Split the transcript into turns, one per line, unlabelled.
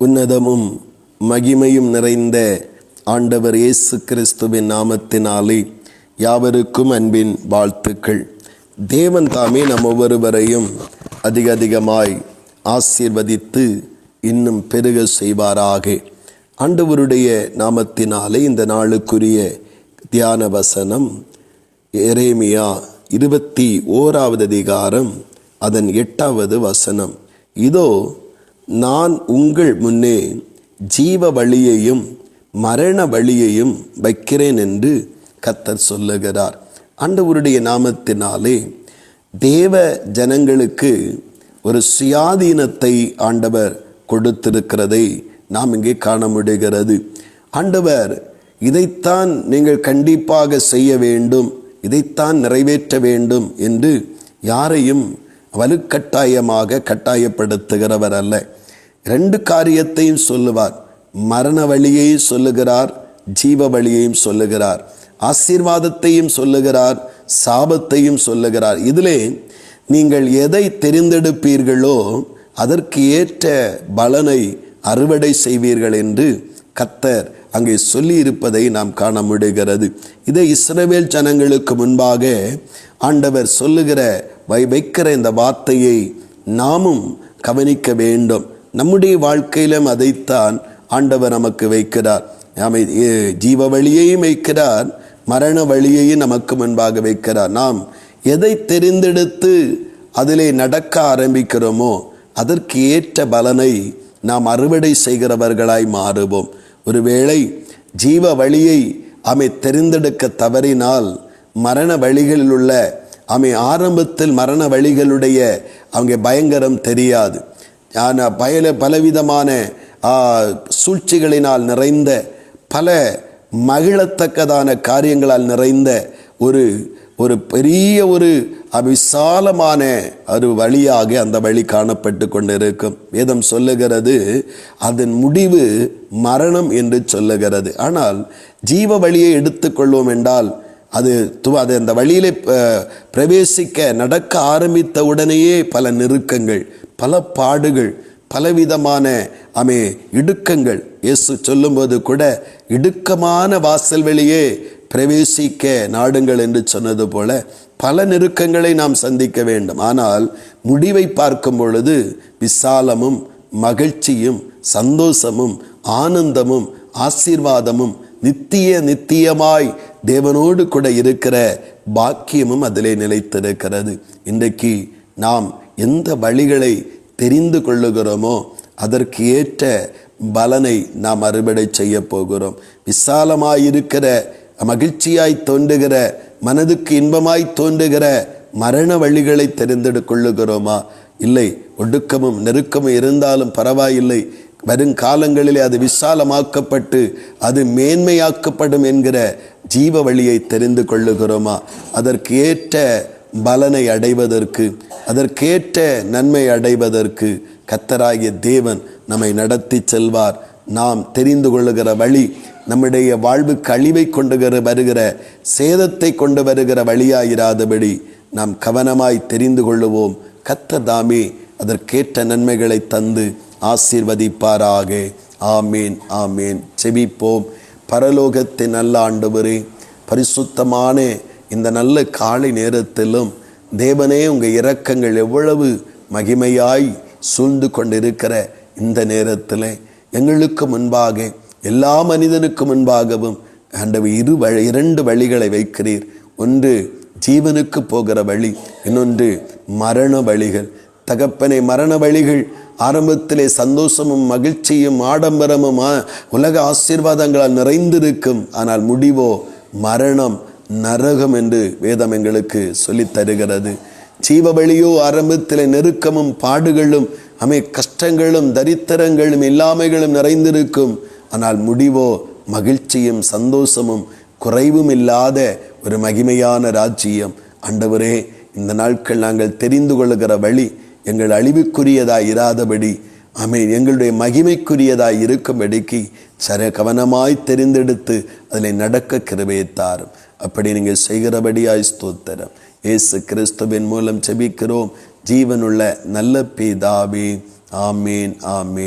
உன்னதமும் மகிமையும் நிறைந்த ஆண்டவர் இயேசு கிறிஸ்துவின் நாமத்தினாலே யாவருக்கும் அன்பின் வாழ்த்துக்கள். தேவன் தாமே நம் ஒவ்வொருவரையும் அதிக அதிகமாய் ஆசீர்வதித்து இன்னும் பெருக செய்வாராக. ஆண்டவருடைய நாமத்தினாலே இந்த நாளுக்குரிய தியான வசனம் எரேமியா இருபத்தி ஓராவது அதிகாரம் அதன் எட்டாவது வசனம். இதோ நான் உங்கள் முன்னே ஜீவ வழியையும் மரண வழியையும் வைக்கிறேன் என்று கத்தர் சொல்லுகிறார். ஆண்டவருடைய நாமத்தினாலே தேவ ஜனங்களுக்கு ஒரு சுயாதீனத்தை ஆண்டவர் கொடுத்திருக்கிறதை நாம் இங்கே காண முடிகிறது ஆண்டவர் இதைத்தான் நீங்கள் கண்டிப்பாக செய்ய வேண்டும் இதைத்தான் நிறைவேற்ற வேண்டும் என்று யாரையும் வலுக்கட்டாயமாக கட்டாயப்படுத்துகிறவர் அல்ல. ரெண்டு காரியத்தையும் சொல்லுவார். மரண வழியையும் சொல்லுகிறார் ஜீவ வழியையும் சொல்லுகிறார். ஆசீர்வாதத்தையும் சொல்லுகிறார் சாபத்தையும் சொல்லுகிறார். இதிலே நீங்கள் எதை தெரிந்தெடுப்பீர்களோ அதற்கு ஏற்ற பலனை அறுவடை செய்வீர்கள் என்று கத்தர் அங்கே சொல்லி இருப்பதை நாம் காண முடிகிறது. இதை இஸ்ரவேல் ஜனங்களுக்கு முன்பாக ஆண்டவர் சொல்லுகிற வை வைக்கிற இந்த வார்த்தையை நாமும் கவனிக்க வேண்டும். நம்முடைய வாழ்க்கையிலும் அதைத்தான் ஆண்டவர் நமக்கு வைக்கிறார். நாம ஜீவ வழியையும் வைக்கிறார் மரண வழியையும் நமக்கு முன்பாக வைக்கிறார். நாம் எதை தெரிந்தெடுத்து அதிலே நடக்க ஆரம்பிக்கிறோமோ அதற்கு ஏற்ற பலனை நாம் அறுவடை செய்கிறவர்களாய் மாறுவோம். ஒருவேளை ஜீவ வழியை அமை தெரிந்தெடுக்க தவறினால் மரண வழிகளில் உள்ள அமை ஆரம்பத்தில் மரண வழிகளுடைய அவங்க பயங்கரம் தெரியாது. ஆனால் பயல பலவிதமான சூழ்ச்சிகளினால் நிறைந்த பல மகிழத்தக்கதான காரியங்களால் நிறைந்த ஒரு ஒரு பெரிய ஒரு விசாலமான ஒரு வழியாக அந்த வழி காணப்பட்டு கொண்டிருக்கும். வேதம் சொல்லுகிறது அதன் முடிவு மரணம் என்று சொல்லுகிறது. ஆனால் ஜீவ வழியை எடுத்துக்கொள்வோம் என்றால் அது து அது அந்த வழியிலே பிரவேசிக்க நடக்க ஆரம்பித்த உடனேயே பல நெருக்கங்கள் பல பாடுகள் பலவிதமான அமே இடுக்கங்கள். இயேசு சொல்லும்போது கூட இடுக்கமான வாசல் வெளியே பிரவேசிக்க நாடுங்கள் என்று சொன்னது போல பல நெருக்கங்களை நாம் சந்திக்க வேண்டும். ஆனால் முடிவை பார்க்கும் பொழுது விசாலமும் மகிழ்ச்சியும் சந்தோஷமும் ஆனந்தமும் ஆசீர்வாதமும் நித்திய நித்தியமாய் தேவனோடு கூட இருக்கிற பாக்கியமும் அதிலே நிலைத்திருக்கிறது. இன்றைக்கு நாம் எந்த வழிகளை தெரிந்து கொள்ளுகிறோமோ அதற்கு ஏற்ற பலனை நாம் அறுவடை செய்ய போகிறோம். விசாலமாயிருக்கிற மகிழ்ச்சியாய் தோன்றுகிற மனதுக்கு இன்பமாய் தோன்றுகிற மரண வழிகளை தெரிந்தெடு கொள்ளுகிறோமா? இல்லை ஒடுக்கமும் நெருக்கமும் இருந்தாலும் பரவாயில்லை. வருங்காலங்களிலே அது விசாலமாக்கப்பட்டு அது மேன்மையாக்கப்படும் என்கிற ஜீவ வழியை தெரிந்து கொள்ளுகிறோமா? அதற்கு ஏற்ற பலனை அடைவதற்கு அதற்கேற்ற நன்மை அடைவதற்கு கத்தராகிய தேவன் நம்மை நடத்தி செல்வார். நாம் தெரிந்து கொள்ளுகிற வழி நம்முடைய வாழ்வுக்கு அழிவை கொண்டு வருகிற சேதத்தை கொண்டு வருகிற வழியாயிராதபடி நாம் கவனமாய் தெரிந்து கொள்ளுவோம். கத்த தாமே அதற்கேற்ற நன்மைகளை தந்து ஆசீர்வதிப்பாராக. ஆமேன் ஆமேன். செபிப்போம் பரலோகத்தின் நல்ல ஆண்டவரே பரிசுத்தமான இந்த நல்ல காலை நேரத்திலும் தேவனே உங்கள் இரக்கங்கள் எவ்வளவு மகிமையாய் சூழ்ந்து கொண்டிருக்கிற இந்த நேரத்தில் எங்களுக்கு முன்பாக எல்லா மனிதனுக்கு முன்பாகவும் ஆண்டவர் இரு வழி இரண்டு வழிகளை வைக்கிறீர். ஒன்று ஜீவனுக்கு போகிற வழி இன்னொன்று மரண வழிகள். தகப்பனை மரண வழிகள் ஆரம்பத்திலே சந்தோஷமும் மகிழ்ச்சியும் ஆடம்பரமும் உலக ஆசீர்வாதங்களால் நிறைந்திருக்கும். ஆனால் முடிவோ மரணம் நரகம் என்று வேதம் எங்களுக்கு சொல்லித் தருகிறது. ஜீவ வழியோ ஆரம்பத்தில் நெருக்கமும் பாடுகளும் அமை கஷ்டங்களும் தரித்திரங்களும் இல்லாமைகளும் நிறைந்திருக்கும். ஆனால் முடிவோ மகிழ்ச்சியும் சந்தோஷமும் குறைவும் இல்லாத ஒரு மகிமையான ராஜ்ஜியம் அண்டவரே இந்த நாட்கள் நாங்கள் தெரிந்து கொள்ளுகிற வழி எங்கள் அழிவுக்குரியதாய் இராதபடி அமை எங்களுடைய மகிமைக்குரியதாய் இருக்கும்படிக்கு சர கவனமாய் தெரிந்தெடுத்து அதில் நடக்க கிருபைத்தாரும் அப்படி நீங்கள் செய்கிறபடியாய் ஸ்தோத்திரம். இயேசு கிறிஸ்துவின் மூலம் செபிக்கிறோம் ஜீவனுள்ள நல்ல பிதாவே. ஆமேன் ஆமேன்.